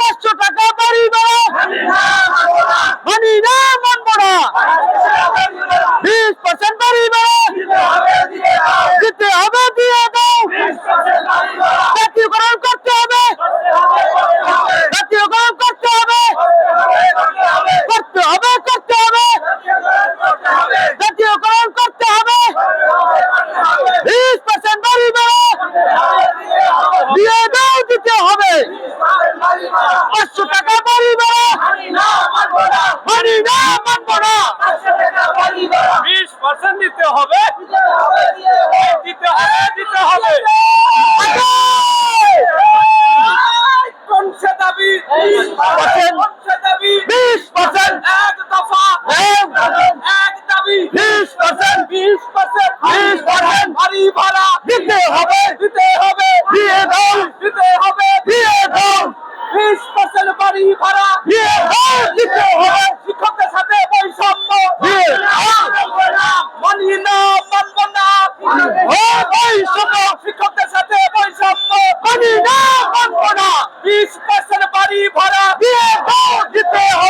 পাঁচশো টাকা বাড়ি বাড়া মানি না মানবো না বিশ পার্সেন্ট বাড়ি ভাড়া দিতে হবে দিয়ে দাও জাতীয়করণ করতে হবে জাতীয়করণ করতে হবে করতে হবে করতে হবে জাতীয়করণ করতে হবে বিশ পার্সেন্ট বাড়ি ভাড়া দিয়ে দাও দিতে হবে পাঁচশো টাকা বাড়ি ভাড়া মানি না মানবো না বিশ পার্সেন্ট দিতে হবে। দিতে হবে দিতে হবে। দাবি দাবি। বিশ পার্সেন্ট এক দফা এক। দাবি। বিশ পার্সেন্ট বিশ পার্সেন্ট বিশ পার্সেন্ট বাড়ি ভাড়া। দিতে হবে। দিতে হবে। দিয়ে দাও। দিতে হবে। দিয়ে দাও। বিশ পার্সেন্ট বাড়ি ভাড়া। দিয়ে দাও। দিতে হবে। শিক্ষকদের সাথে বৈষম্য মানি না। মানব না বৈষম্য শিক্ষকদের সাথে বৈষম্য মানি না মানব না। বিশ পার্সেন্ট বাড়ি ভাড়া। দিয়ে দিতে হবে।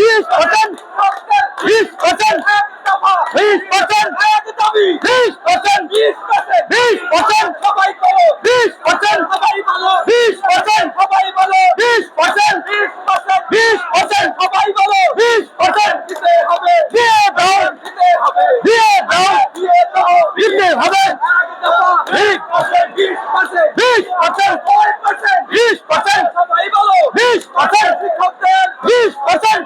বিশ পার্সেন্ট বিশ পার্সেন্ট বিশ পার্সেন্ট বিশ পার্সেন্ট বিশ পার্সেন্ট বিশ পার্সেন্ট সবাই করো বিশ পার্সেন্ট সবাই ভালো বিশ পার্সেন্ট সবাই ভালো বিশ পার্সেন্ট বিশ পার্সেন্ট বিশ পার্সেন্ট সবাই ভালো বিশ পার্সেন্ট দিতে হবে দিয়ে দাও দিতে হবে দিয়ে দাও দিয়ে দাও দিতে হবে বিশ পার্সেন্ট বিশ পার্সেন্ট বিশ পার্সেন্ট ফাইভ পার্সেন্ট বিশ পার্সেন্ট সবাই ভালো বিশ পার্সেন্ট শিক্ষকদের বিশ পার্সেন্ট